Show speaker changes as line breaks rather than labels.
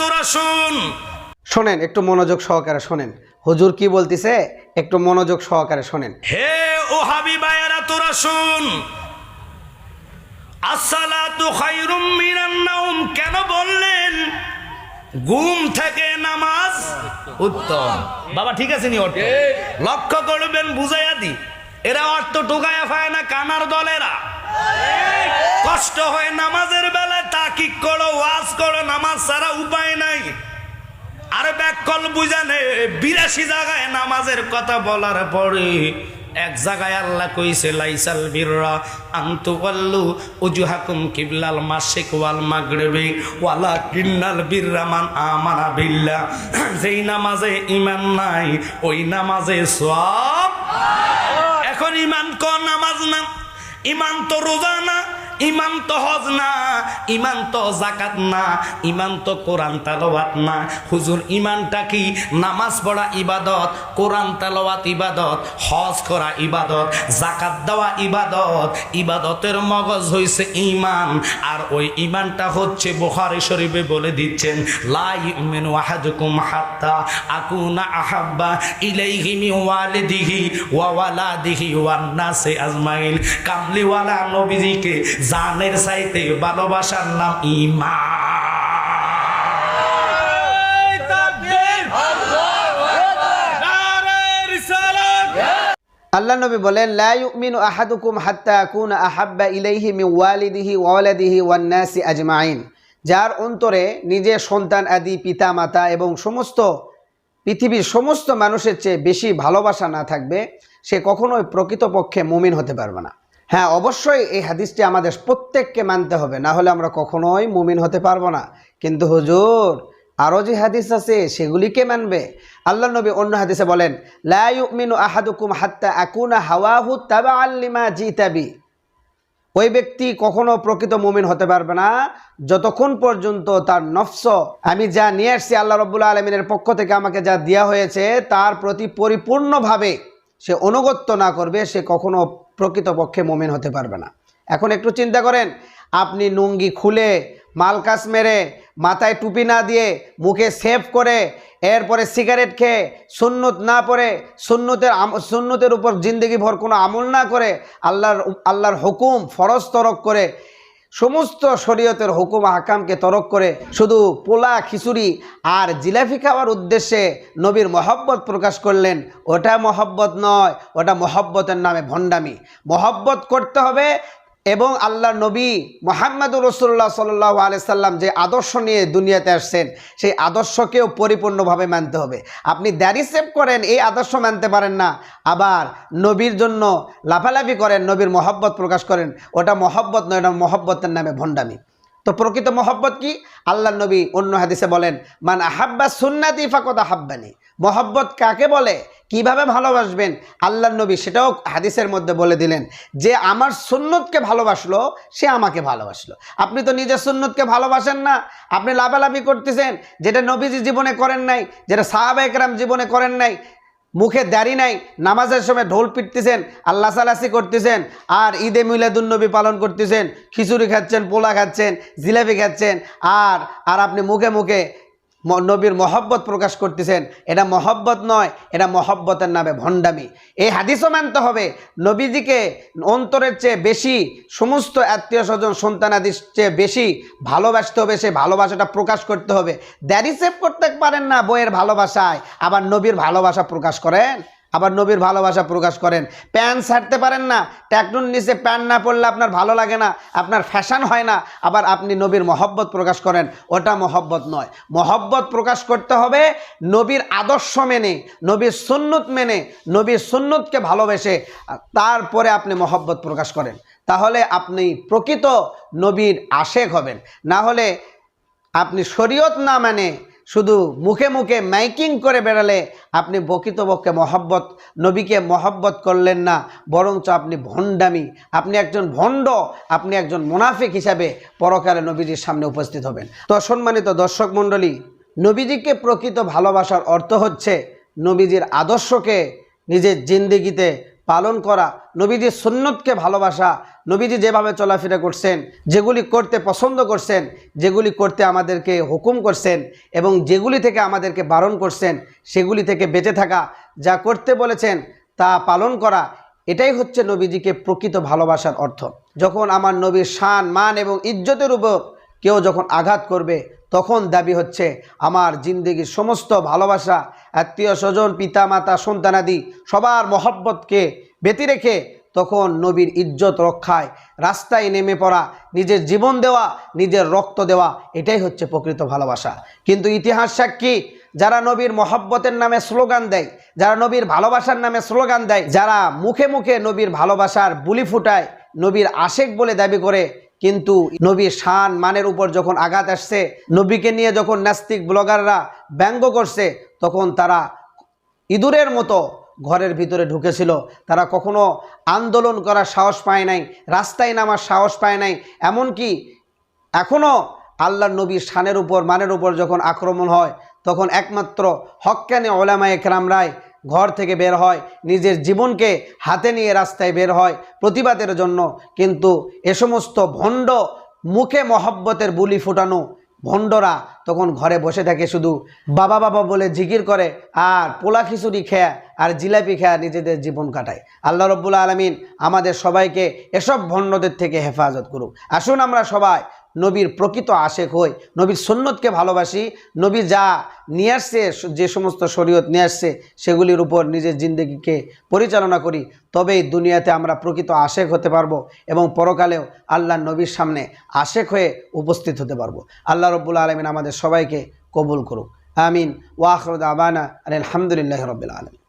তোরা শুন।
শোনেন একটু মনোযোগ সহকারে শোনেন। হুজুর কি বলতিছে? একটু মনোযোগ সহকারে শোনেন।
হে ও হাবিবায়ারা তোরা শুন। আসসালাতু খায়রুম মিনান নাওম কেন বললেন? ঘুম থেকে নামাজ উত্তম। বাবা ঠিক আছে নি অর্থ? লক্ষ্য করবেন বুঝাইয়া দি। এরা অর্থ টুকায়া পায় না কানার দলেরা। কষ্ট হয় নামাজের করো নামাজ ছাড়া উপায় নাই। আরে ব্যাকল বুঝানে বিরাশি জায়গায় নামাজের কথা বলার পরে এক জায়গায় আল্লাহ কইছে লাইসাল বিররা আন্তু বল্লু উজুহাকুম কিবলাল মাসিক ওয়াল মাগরিবি ওয়ালা কিন্নাল বিররামান আমানা বিল্লা যেই নামাজে ইমান নাই ওই নামাজে সব এখন ইমান ক নামাজ না ইমান তো রোজা না ইমান তো হজ না, ইমান তো জাকাত না, ইমান তো কোরআন তালাওয়াত না। হুজুর, ইমানটা কি? নামাজ পড়া ইবাদত, কোরআন তালাওয়াত ইবাদত, হজ করা ইবাদত জাকাত দেওয়া ইবাদত, ইবাদতের মগজ হইছে ইমান। আর ওই ইমানটা হচ্ছে বুখারী শরীফে বলে দিচ্ছেন লাই ইউমিনু আহাদুকুম হাত্তা আকুনা আহাব্বা ইলাইহি মিন ওয়ালিদিহি ওয়া ওয়ালাদিহি ওয়ান নাসি আজমাইন। কামলিওয়ালা নবীজিকে জানের চাইতে ভালোবাসার নাম
আল্লাহ নবী বলেন লা ইউমিনু আহাদুকুম হাত্তা আকুনা আহাব্বা ইলাইহি মিন ওয়ালিদিহি ওয়া ওয়ালাদিহি ওয়ান নাসি আজমাইন। যার অন্তরে নিজের সন্তান আদি পিতা মাতা এবং সমস্ত পৃথিবীর সমস্ত মানুষের চেয়ে বেশি ভালোবাসা না থাকবে সে কখনোই প্রকৃতপক্ষে মুমিন হতে পারবে না। হ্যাঁ অবশ্যই এই হাদিসটি আমাদের প্রত্যেককে মানতে হবে, না হলে আমরা কখনোই মুমিন হতে পারব না। কিন্তু হুজুর আরও যে হাদিস আছে সেগুলিকে মানবে? আল্লাহ নবী অন্য হাদিসে বলেন, লা ইউমিনু আহাদুকুম হাত্তা আকুনা হাওয়াহু তাবা আল্লিমা জিতাবি ওই ব্যক্তি কখনো প্রকৃত মুমিন হতে পারবে না। যতক্ষণ পর্যন্ত তার নফস, আমি যা নিয়ে আসছি আল্লাহ রব্বুল আলমিনের পক্ষ থেকে আমাকে যা দেওয়া হয়েছে, তার প্রতি পরিপূর্ণভাবে সে অনুগত্য না করবে, সে কখনো প্রকৃতপক্ষে মোমেন হতে পারবে না। এখন একটু চিন্তা করেন, আপনি নুঙ্গি খুলে মালকাস মেরে, মাথায় টুপি না দিয়ে মুখে সেভ করে, এরপরে সিগারেট খেয়ে, সুন্নত না পরে, সুন্নতের সুন্নতের উপর জিন্দগি ভর কোনো আমল না করে, আল্লাহর আল্লাহর হুকুম ফরজ তরক করে সমস্ত শরীয়তের হুকুম হাকামকে তরক করে শুধু পোলা, খিচুড়ি আর জিলাফি খাওয়ার উদ্দেশ্যে নবীর মহব্বত প্রকাশ করলেন। ওটা মহব্বত নয়, ওটা মহব্বতের নামে ভণ্ডামি। মহব্বত করতে হবে এবং আল্লাহ নবী মোহাম্মদুর রসুল্লাহ সাল্লাহ আলিয়াল্লাম যে আদর্শ নিয়ে দুনিয়াতে আসছেন, সেই আদর্শকেও পরিপূর্ণভাবে মানতে হবে। আপনি দাড়ি সেভ করেন, এই আদর্শ মানতে পারেন না। আবার নবীর জন্য লাফালাফি করেন, নবীর মহব্বত প্রকাশ করেন। ওটা মহব্বত নয় ওটা মহব্বতের নামে ভণ্ডামি। তো প্রকৃত মহব্বত কি? আল্লাহ নবী অন্য হাদিসে বলেন, মান আহাব্বা সুন্নাতি ফাকত আহাব্বানি। মহব্বত কাকে বলে? কীভাবে ভালোবাসবেন? আল্লাহ নবী সেটাও হাদিসের মধ্যে বলে দিলেন যে, আমার সুন্নতকে ভালোবাসলো, সে আমাকে ভালোবাসলো। আপনি তো নিজের সুন্নতকে ভালোবাসেন না। আপনি লাফালাফি করতেছেন, যেটা নবীজি জীবনে করেন নাই, যেটা সাহাবা একরাম জীবনে করেন নাই। মুখে দাড়ি নাই, নামাজের সময় ঢোল পিটতেছেন, আল্লাহ সালাসি করতেছেন, আর ঈদে মিলাদুন্নবী পালন করতেছেন, খিচুড়ি খাচ্ছেন, পোলা খাচ্ছেন, জিলাপি খাচ্ছেন, আর আর আপনি মুখে মুখে নবীর মহব্বত প্রকাশ করতেছেন। এটা মহব্বত নয়, এটা মহব্বতের নামে ভণ্ডামি। এই হাদিসও মানতে হবে, নবীজিকে অন্তরের চেয়ে বেশি, সমস্ত আত্মীয় স্বজন সন্তানাদির চেয়ে বেশি ভালোবাসতে হবে সে ভালোবাসাটা প্রকাশ করতে হবে। দ্যারি সেভ করতে পারেন না বইয়ের ভালোবাসায়, আবার নবীর ভালোবাসা প্রকাশ করেন। আবার নবীর ভালোবাসা প্রকাশ করেন। প্যান্ট ছাড়তে পারেন না ট্যাকনুর নিচে প্যান্ট না পরলে আপনার ভালো লাগে না, আপনার ফ্যাশন হয় না, আবার আপনি নবীর মহব্বত প্রকাশ করেন। ওটা মহব্বত নয়। মহব্বত প্রকাশ করতে হবে নবীর আদর্শ মেনে, নবীর সুন্নত মেনে, নবীর সুন্নতকে ভালোবেসে, তারপরে আপনি মহব্বত প্রকাশ করেন। তাহলে আপনি প্রকৃত নবীর আশেক হবেন। না হলে আপনি শরীয়ত না মানে শুধু মুখে মুখে মাইকিং করে বেড়ালে আপনি প্রকৃতপক্ষে মহব্বত, নবীকে মহব্বত করলেন না, বরঞ্চ আপনি ভণ্ডামি। আপনি একজন ভণ্ড, আপনি একজন মুনাফিক হিসাবে পরকালে নবীজির সামনে উপস্থিত হবেন। তো সম্মানিত দর্শক মণ্ডলী, নবীজিকে প্রকৃত ভালোবাসার অর্থ হচ্ছে নবীজির আদর্শকে নিজের জিন্দিগিতে পালন করা নবীজির সুন্নতকে ভালোবাসা, নবীজি যেভাবে চলাফেরা করছেন, যেগুলি করতে পছন্দ করছেন, যেগুলি করতে আমাদেরকে হুকুম করছেন এবং যেগুলি থেকে আমাদেরকে বারণ করছেন, সেগুলি থেকে বেঁচে থাকা, যা করতে বলেছেন, তা পালন করা, এটাই হচ্ছে নবীজিকে প্রকৃত ভালোবাসার অর্থ। যখন আমার নবীর শান, মান এবং ইজ্জতের উপর কেউ যখন আঘাত করবে তখন দাবি হচ্ছে, আমার জিন্দগির সমস্ত ভালোবাসা, আত্মীয় স্বজন পিতা মাতা সন্তানাদি, সবার মহব্বতকে ব্যতি রেখে তখন নবীর ইজ্জত রক্ষায় রাস্তায় নেমে পড়া, নিজের জীবন দেওয়া, নিজের রক্ত দেওয়া, এটাই হচ্ছে প্রকৃত ভালোবাসা। কিন্তু ইতিহাস সাক্ষী, যারা নবীর মহব্বতের নামে স্লোগান দেয়, যারা নবীর ভালোবাসার নামে স্লোগান দেয়, যারা মুখে মুখে নবীর ভালোবাসার বুলি ফুটায়, নবীর আশেক বলে দাবি করে কিন্তু নবীর শান মানের উপর যখন আঘাত আসছে, নবীকে নিয়ে যখন নাস্তিক ব্লগাররা ব্যঙ্গ করছে, তখন তারা ইঁদুরের মতো ঘরের ভিতরে ঢুকেছিল। তারা কখনো আন্দোলন করার সাহস পায় নাই, রাস্তায় নামার সাহস পায় নাই। এমনকি এখনও আল্লাহ নবীর শানের উপর, মানের উপর যখন আক্রমণ হয়, তখন একমাত্র হক্কানে ওলামা একরাম রায় ঘর থেকে বের হয়, নিজের জীবনকে হাতে নিয়ে রাস্তায় বের হয় প্রতিবাদের জন্য। কিন্তু এ সমস্ত ভণ্ড মুখে মহব্বতের বুলি ফুটানো ভণ্ডরা তখন ঘরে বসে থাকে শুধু। বাবা বাবা বলে জিকির করে, আর পোলা খিচুড়ি খেয়া, আর জিলাপি খেয়া নিজেদের জীবন কাটায়। আল্লাহ রব্বুল আলমিন আমাদের সবাইকে এসব ভণ্ডদের থেকে হেফাজত করুক। আসুন আমরা সবাই নবীর প্রকৃত আশেক হই, নবীর সুন্নতকে ভালোবাসি, নবী যা নিয়ে আসছে, যে সমস্ত শরীয়ত নিয়ে আসছে, সেগুলির উপর নিজের জিন্দগিকে পরিচালনা করি, তবেই দুনিয়াতে আমরা প্রকৃত আশেক হতে পারব এবং পরকালেও আল্লাহ নবীর সামনে আশেক হয়ে উপস্থিত হতে পারব। আল্লাহ রব্বুল আলমিন আমাদের সবাইকে কবুল করুক। আমিন। ওয়াখরুদ আবানা আলহামদুলিল্লাহ রবিল আলম